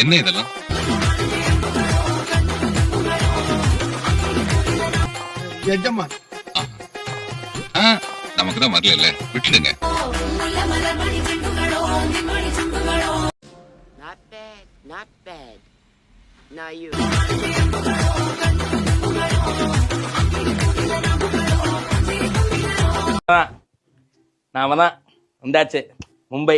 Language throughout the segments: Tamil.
என்ன இதெல்லாம்? எஜமான். நமக்கு தான் வரல விட்டுடுங்க. நாம தான் வந்தாச்சு. மும்பை.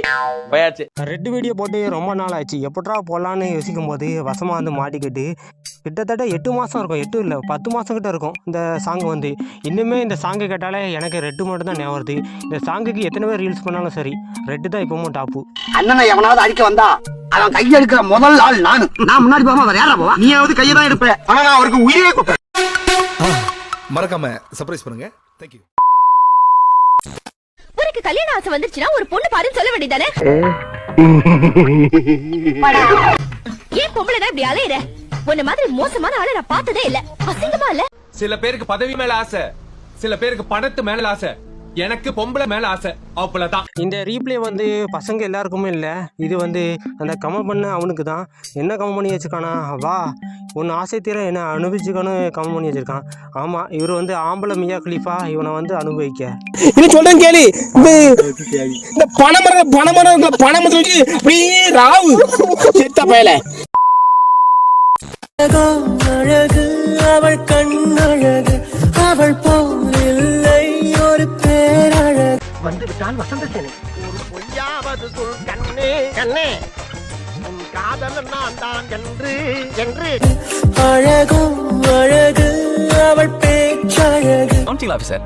போயாச்சு. ரெட் வீடியோ போட்டு ரொம்ப நாள் ஆச்சு எப்பட்றா போடலான்னு யோசிக்கும் போது வசமாக வந்து மாட்டிக்கிட்டு கிட்டத்தட்ட எட்டு மாதம் இருக்கும். எட்டு இல்லை பத்து மாதம் கிட்ட இருக்கும் இந்த சாங் வந்து. இன்னுமே இந்த சாங்கை கேட்டாலே எனக்கு ரெட்டு மட்டும் தான் ஞாபகம் வருது. இந்த சாங்குக்கு எத்தனை பேர் ரீல்ஸ் பண்ணாலும் சரி ரெட்டு தான் இப்பவும் டாப்பு அண்ணனை எவனாவது அடிக்க வந்தா அவன் கையை எடுக்கிற முதல் ஆள் நானு. நான் முன்னாடி போகாம வேற யாரா போவா? நீயாவது கையை தான் எடுப்ப ஆனா நான் அவருக்கு உயிரே கொடுப்பேன் மறக்காம சர்ப்ரைஸ் பண்ணுங்க. தேங்க்யூ உனக்கு கல்யாண ஆசை வந்துருச்சுன்னா ஒரு பொண்ணு பாருன்னு சொல்ல வேண்டியதானே ஏன் பொம்பளை தான் இப்படி அலையிற? உன்ன மாதிரி மோசமான ஆளை நான் பார்த்ததே இல்ல. அசிங்கமா இல்ல? சில பேருக்கு பதவி மேல ஆசை சில பேருக்கு பணத்து மேல ஆசை. எனக்கு பொம்பளை மேல ஆசை. அவ்வளவுதான். இந்த ரீப்ளே வந்து பசங்க எல்லாருக்குமே இல்லை. இது வந்து அந்த கமெண்ட் பண்ண அவனுக்கு தான். என்ன கமெண்ட் பண்ணி வச்சிருக்கானா? வா உன் ஆசை தீர என்ன அனுபவிச்சுக்கணும் கமெண்ட் பண்ணி வச்சிருக்கான். ஆமாம் இவர் வந்து ஆம்பளை மியா கலீஃபா இவனை வந்து அனுபவிக்க. இது சொல்றேன் கேளு இந்த இந்த பணமரம் பணமரம் பணமரத்துல வச்சு அப்படியே ராவு. செத்த பயல. அழகு அவள் கண்ணழகு அவள் பேரழகு வந்து விட்டான் வசந்த சேனை. ஒரு பொய்யாவது சொல் கண்ணே. கண்ணே. உன் காதலன் நான் தான் என்று என்று. அழகோ அழகு அவள் பேச்சழகு. கவுன்சில் ஆஃபீஸர்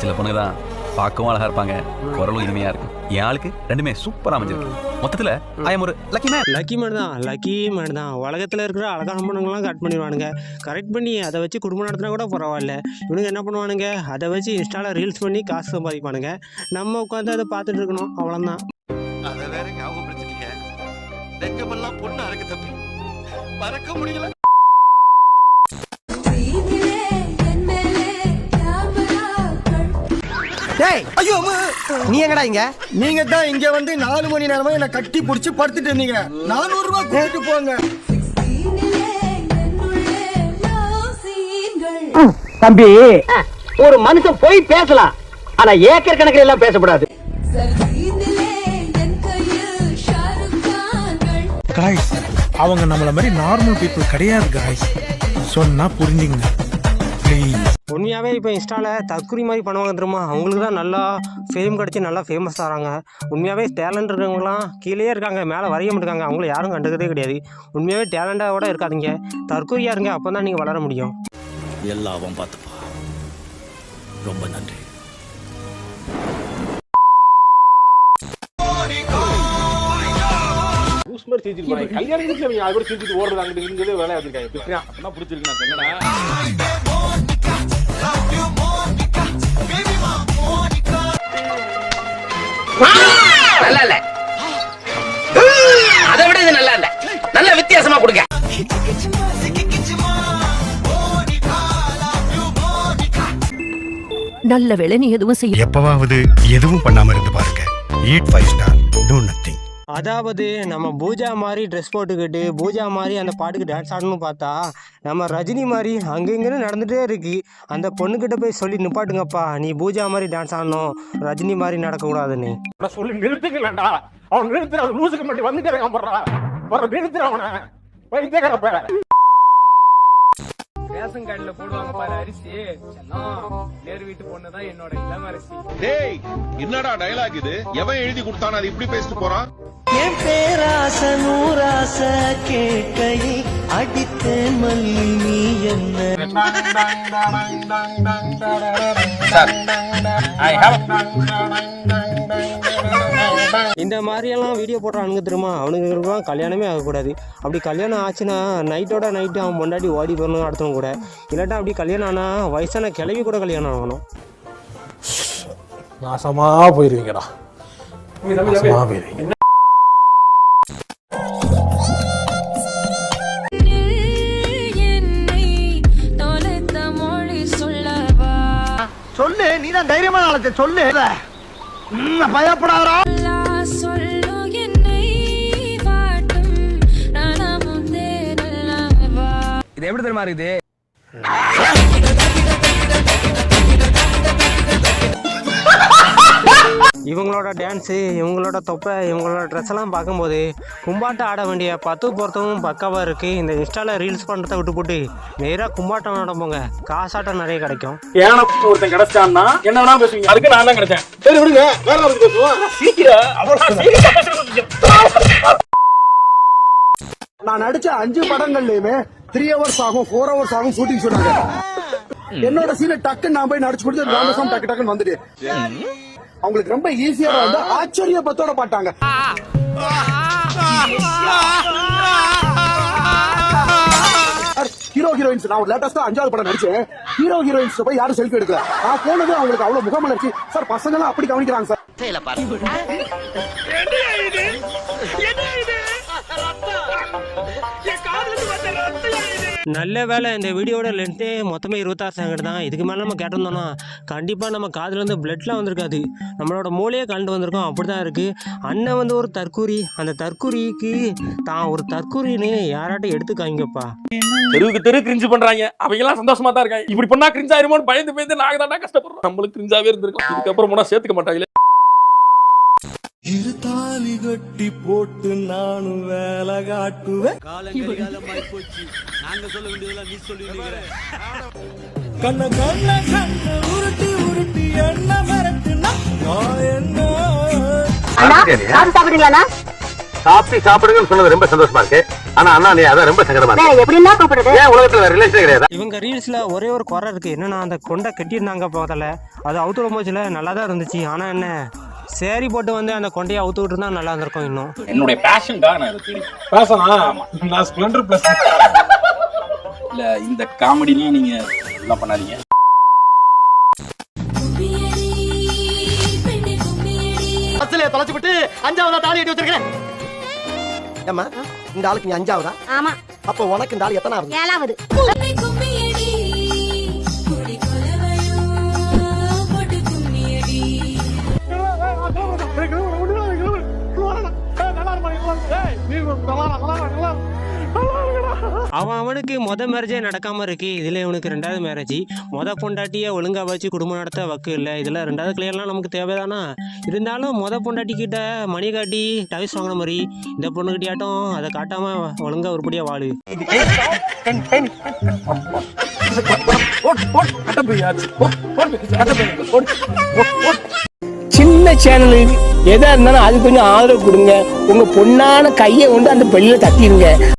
சில பொண்ணுங்க தான் பார்க்கவும் அழகா இருப்பாங்க. குரலும் இனிமையா இருக்கும். என் ஆளுக்கு ரெண்டுமே சூப்பரா அமைஞ்சிருக்கு. மொத்தத்துல ஐ எம் ஒரு லக்கி மேன் லக்கி மேன் தான் லக்கி மேன் தான். உலகத்தில் இருக்கிற அழகான பொண்ணுங்களாம் கட் பண்ணிடுவானுங்க. கரெக்ட் பண்ணி அதை வச்சு குடும்பம் நடத்தினா கூட பரவாயில்ல. இவனுங்க என்ன பண்ணுவானுங்க? அதை வச்சு இன்ஸ்டாவில் ரீல்ஸ் பண்ணி காசு சம்பாதிப்பானுங்க. நம்ம உட்காந்து அதை பார்த்துட்டு இருக்கணும். அவ்வளோதான் அதை வேற ஞாபகப்படுத்திட்டீங்க. நெஞ்சமெல்லாம் பொண்ணு அறக்கு தம்பி. மறக்க முடியல. டேய் ஐயோ. நீ எங்கடா இங்க? நீங்க தான் இங்க வந்து நாலு மணி நேரமா என்ன கட்டி புடிச்சு படுத்துட்டு இருந்தீங்க. நானூறு ரூபாய் போங்க. தம்பி ஒரு மனுஷன் போய் பேசலாம். ஆனா ஏக்கர் கணக்கில் எல்லாம் பேசக்கூடாது. காய்ஸ் அவங்க நம்மள மாதிரி நார்மல் பீப்புள் கிடையாது காய்ஸ் சொன்னா புரிஞ்சுங்க உண்மையாகவே இப்போ இன்ஸ்டாவில் தற்குறி மாதிரி பண்ணுவாங்க தெரியுமா? அவங்களுக்கு தான் நல்லா ஃபேம் கிடச்சி நல்லா ஃபேமஸ் ஆகிறாங்க உண்மையாகவே டேலண்ட் இருக்கவங்களாம் கீழே இருக்காங்க மேலே வரைய மாட்டாங்க அவங்கள யாரும் கண்டுக்கிறதே கிடையாது. உண்மையாகவே டேலண்டாவோட இருக்காதீங்க. தற்குறியாக இருங்க அப்போ தான் நீங்கள் வளர முடியும். எல்லாம் அவன் பார்த்துப்பா. ரொம்ப நன்றி. நல்லா இல்ல அதை விட இது நல்லா இல்ல நல்ல வித்தியாசமா கொடுங்க. நல்ல வேலை நீ எதுவும் செய்ய எப்பவாவது எதுவும் பண்ணாம இருந்து பாருங்க. Eat five star do nothing அதாவது நம்ம பூஜா மாதிரி ட்ரெஸ் போட்டுக்கிட்டு பூஜா மாதிரி அந்த பாட்டுக்கு டான்ஸ் ஆடணும்னு பார்த்தா நம்ம ரஜினி மாதிரி அங்கங்கன்னு நடந்துகிட்டே இருக்கு. அந்த பொண்ணுக்கிட்ட போய் சொல்லி நிப்பாட்டுங்கப்பா நீ பூஜா மாதிரி டான்ஸ் ஆடணும் ரஜினி மாதிரி நடக்கக்கூடாதுன்னு. சொல்லி நிறுத்துக்கலடா. அவன் நிறுத்துற அவன் லூசுக்கு மட்டும் வந்துட்டே இருக்கான் போடுறா. நிறுத்துற அவனை. ரேஷன் கார்டுல போடுவாங்க பாரு அரிசி. நேரு வீட்டு பொண்ணு தான் என்னோட இளம் அரிசி டேய் என்னடா டயலாக் இது? எவன் எழுதி கொடுத்தானே அது இப்படி பேசிட்டு போறான்? என் பேராச நூராச கேட்கையை அடித்தேன் மல்லி நீ என்ன? இந்த மாதிரியெல்லாம் வீடியோ போடுறானுங்க தெரியுமா? அவனுங்களுக்குலாம் கல்யாணமே ஆகக்கூடாது. அப்படி கல்யாணம் ஆச்சுன்னா நைட்டோட நைட்டு அவன் முன்னாடி ஓடி போகணும் அடுத்தவங்க கூட. இல்லாட்டா அப்படி கல்யாணம் ஆனால் வயசான கிளவி கூட கல்யாணம் ஆகணும். நாசமா போயிருவீங்கடா. நாசமா போயிருவீங்க. சொல்லு நீ தான் தைரியமான ஆளத்தை சொல்லு. ம், தெரியுமா இருக்குது இவங்களோட டான்ஸு இவங்களோட தொப்பை இவங்களோட ட்ரெஸ் எல்லாம் பார்க்கும்போது கும்பாட்டம் ஆட வேண்டிய பத்து பொருத்தமும் பக்காவாக இருக்குது இந்த இன்ஸ்டாவில் ரீல்ஸ் பண்ணுறதை விட்டு போட்டு நேராக கும்பாட்டம் ஆட போங்க. காசாட்டம் நிறைய கிடைக்கும். ஏன்னா ஒருத்தன் கிடைச்சான்னா என்ன வேணா பேசுவீங்க? அதுக்கு நான் தான் கிடைச்சேன். சரி விடுங்க. வேற ஒரு பேசுவோம் சீக்கிரம். நான் நடிச்ச அஞ்சு படங்கள்லயுமே த்ரீ ஹவர்ஸ் ஆகும் ஃபோர் ஹவர்ஸ் ஆகும் ஷூட்டிங் சொன்னாங்க. என்னோட சீனை டக்குன்னு நான் போய் நடிச்சு கொடுத்து ராமசாமி டக்கு டக்குன்னு வந்துட்டு. அவங்களுக்கு ரொம்ப ஈஸியா வந்து ஆச்சரியப்பத்தோட பாட்டாங்க. ஹீரோ ஹீரோயின்ஸ் நான் ஒரு லேட்டஸ்டா அஞ்சாவது படம் நடிச்சேன். ஹீரோ ஹீரோயின்ஸ் போய் யாரும் செல்ஃபி எடுக்கல. நான் போனது அவங்களுக்கு அவ்வளவு முகமலர்ச்சி. சார் பசங்க எல்லாம் அப்படி கவனிக்கிறாங்க சார். நல்ல வேலை இந்த வீடியோட லென்த்தே மொத்தமே இருபத்தாறு செகண்ட் தான். இதுக்கு மேலே நம்ம கேட்டிருந்தோம்னா கண்டிப்பாக நம்ம காதுலேருந்து பிளட்லாம் வந்திருக்காது. நம்மளோட மூளையே கலந்து வந்திருக்கோம். அப்படி தான் இருக்குது அண்ணன் வந்து ஒரு தற்கூரி. அந்த தற்கூரிக்கு தான் ஒரு தற்கூரின்னு யாராட்டும் எடுத்து காமிங்கப்பா தெருவுக்கு தெரு கிரிஞ்சு பண்றாங்க. அவங்க எல்லாம் சந்தோஷமா தான் இருக்காங்க. இப்படி பண்ணா கிரிஞ்சாயிருமோன்னு பயந்து பயந்து நாங்க தான் கஷ்டப்படுறோம். நம்மளுக்கு கிரிஞ்சாவே இருந்திருக்கோம் இதுக்கப்புறம் போனா சேர்த்துக்க மாட்டாங்களே. இரு தாலி கட்டி போட்டு நானும் வேலை காட்டுவேன். கண்ண கண்ண கண்ண உருட்டி உருட்டி என்ன மறக்குனா நான் என்ன? சாப்பிடுங்களா சாப்பிட்டு சாப்பிடுங்கன்னு சொன்னது ரொம்ப சந்தோஷமா இருக்கு. ஆனா அண்ணா நீ அதான் ரொம்ப சங்கடமா இருக்கு. எப்படின்னா கூப்பிடுறது? ஏன் உலகத்துல ரிலேஷன் கிடையாது? இவங்க ரீல்ஸில் ஒரே ஒரு குறை இருக்குது என்னன்னா அந்த கொண்டை கட்டியிருந்தாங்க முதல்ல அது அவுத்து போச்சுல நல்லா தான் இருந்துச்சு. ஆனால் என்ன? சேரி போட்டு வந்து அந்த கொண்டையை அவுத்து விட்டுருந்தா நல்லா இருந்திருக்கும் இன்னும். என்னுடைய பேஷன்காக நான் இதை பேசலாம். நான் ஸ்பிளண்டர் பிளஸ் இல்ல இந்த காமெடிலாம் நீங்க எல்லாம் பண்ணாதீங்க. பஸ்ல தொலைச்சு விட்டு அஞ்சாவதா தாலி கட்டி வச்சிருக்கேன் ஏம்மா இந்த ஆளுக்கு நீ அஞ்சாவதா? ஆமா. அப்ப உனக்கு இந்த ஆள் எத்தனாவது? ஏழாவது. அவன் அவனுக்கு மொத மேரேஜே நடக்காமல் இருக்கு இதில் இவனுக்கு ரெண்டாவது மேரேஜ் மொத பொண்டாட்டியை ஒழுங்காக வச்சு குடும்பம் நடத்த வக்கு இல்லை இதில் ரெண்டாவது கிளியர்லாம் நமக்கு தேவைதானா இருந்தாலும் மொத பொண்டாட்டி கிட்ட மணி காட்டி டவிஸ் வாங்கின மாதிரி இந்த பொண்ணுக்கிட்டியாட்டம் அதை காட்டாமல் ஒழுங்கா உருப்படியா வாழு சேனல் எதா இருந்தாலும் அது கொஞ்சம் ஆதரவு கொடுங்க. உங்க பொண்ணான கையை கொண்டு அந்த பெல்லில தட்டிடுங்க